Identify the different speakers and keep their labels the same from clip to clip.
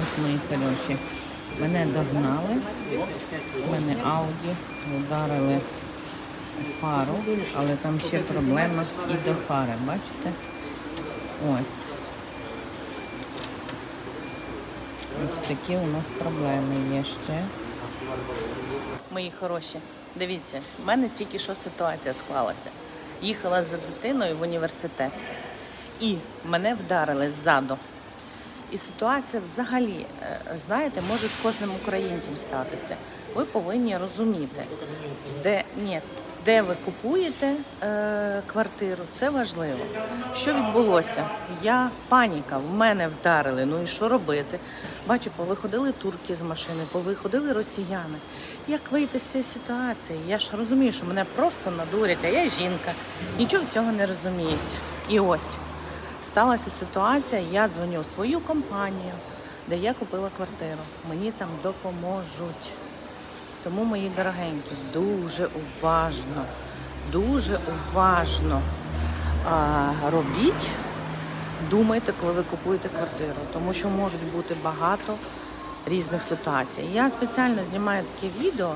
Speaker 1: Ось мої хороші. Мене догнали. Мене Ауді ударили фару, але там ще проблема і до фари, бачите? Ось. Ось такі у нас проблеми є ще. Мої хороші, дивіться, в мене тільки що ситуація склалася. Їхала за дитиною в університет і мене вдарили ззаду. І ситуація взагалі, е, знаєте, може з кожним українцем статися. Ви повинні розуміти, де ні, де ви купуєте е, квартиру, це важливо. Що відбулося? Я паніка, в мене вдарили. Ну і що робити? Бачу, повиходили турки з машини, повиходили росіяни. Як вийти з цієї ситуації? Я ж розумію, що мене просто надурять, а я жінка. Нічого цього не розуміюся. І ось сталася ситуація, я дзвоню в свою компанію, де я купила квартиру. Мені там допоможуть. Тому, мої дорогенькі, дуже уважно, дуже уважно а, робіть, думайте, коли ви купуєте квартиру, тому що можуть бути багато різних ситуацій. Я спеціально знімаю таке відео.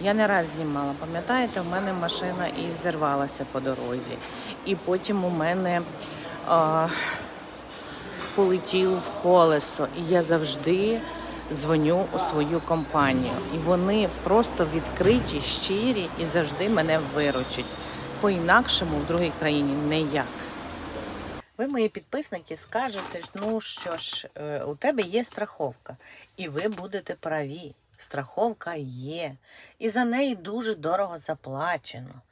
Speaker 1: Я не раз знімала, пам'ятаєте, в мене машина і зірвалася по дорозі. І потім у мене а, полетів в колесо. І я завжди дзвоню у свою компанію. І вони просто відкриті, щирі і завжди мене виручать. По-інакшому в другій країні ніяк. Ви, мої підписники, скажете, ну що ж, е, у тебе є страховка, і ви будете праві. Страховка є, і за неї дуже дорого заплачено.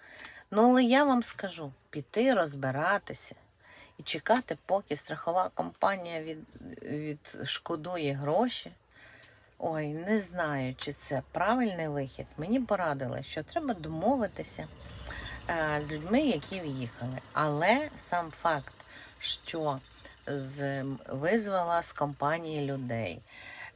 Speaker 1: Ну, але я вам скажу: піти розбиратися і чекати, поки страхова компанія від, відшкодує гроші. Ой, не знаю, чи це правильний вихід. Мені порадили, що треба домовитися е, з людьми, які в'їхали. Але сам факт, що з, визвала з компанії людей.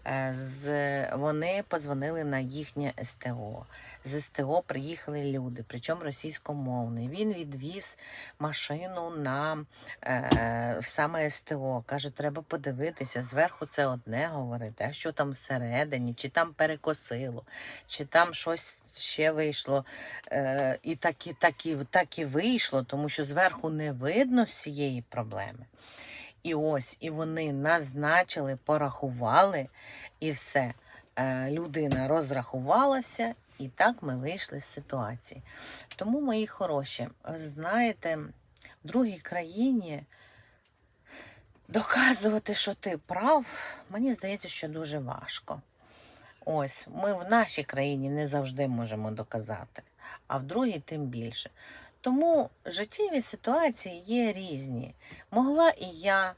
Speaker 1: Е, З, вони позвонили на їхнє СТО. З СТО приїхали люди, причому російськомовний. Він відвіз машину на е, в саме СТО. Каже, треба подивитися. Зверху це одне говорити, а що там всередині, чи там перекосило, чи там щось ще вийшло. Е, і так і, так, і, так і вийшло, тому що зверху не видно цієї проблеми. І ось, і вони назначили, порахували, і все. Е, людина розрахувалася, і так ми вийшли з ситуації. Тому, мої хороші, знаєте, в другій країні доказувати, що ти прав, мені здається, що дуже важко. Ось, ми в нашій країні не завжди можемо доказати, а в другій тим більше. Тому життєві ситуації є різні. Могла і я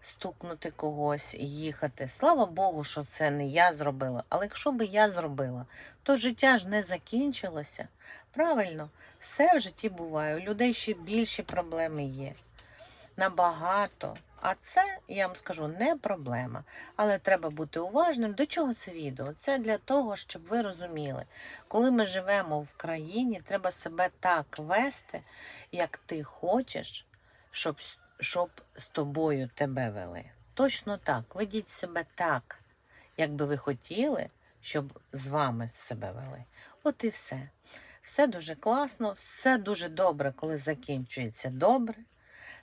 Speaker 1: стукнути когось, їхати. Слава Богу, що це не я зробила. Але якщо би я зробила, то життя ж не закінчилося. Правильно, все в житті буває. У людей ще більші проблеми є. Набагато. А це, я вам скажу, не проблема. Але треба бути уважним. До чого це відео? Це для того, щоб ви розуміли, коли ми живемо в країні, треба себе так вести, як ти хочеш, щоб, щоб з тобою тебе вели. Точно так. Ведіть себе так, як би ви хотіли, щоб з вами себе вели. От і все. Все дуже класно, все дуже добре, коли закінчується добре.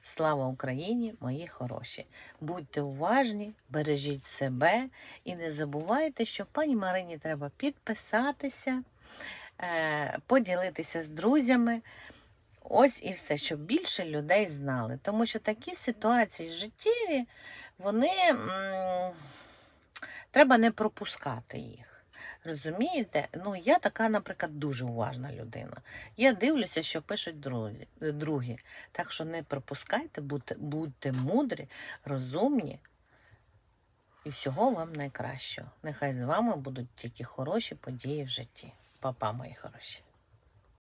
Speaker 1: Слава Україні, мої хороші! Будьте уважні, бережіть себе і не забувайте, що пані Марині треба підписатися, е, поділитися з друзями. Ось і все, щоб більше людей знали. Тому що такі ситуації життєві, вони м, треба не пропускати їх. Розумієте? Ну, я така, наприклад, дуже уважна людина. Я дивлюся, що пишуть друзі, другі. Так що не пропускайте, будьте, будьте мудрі, розумні. І всього вам найкращого. Нехай з вами будуть тільки хороші події в житті. Папа, мої хороші.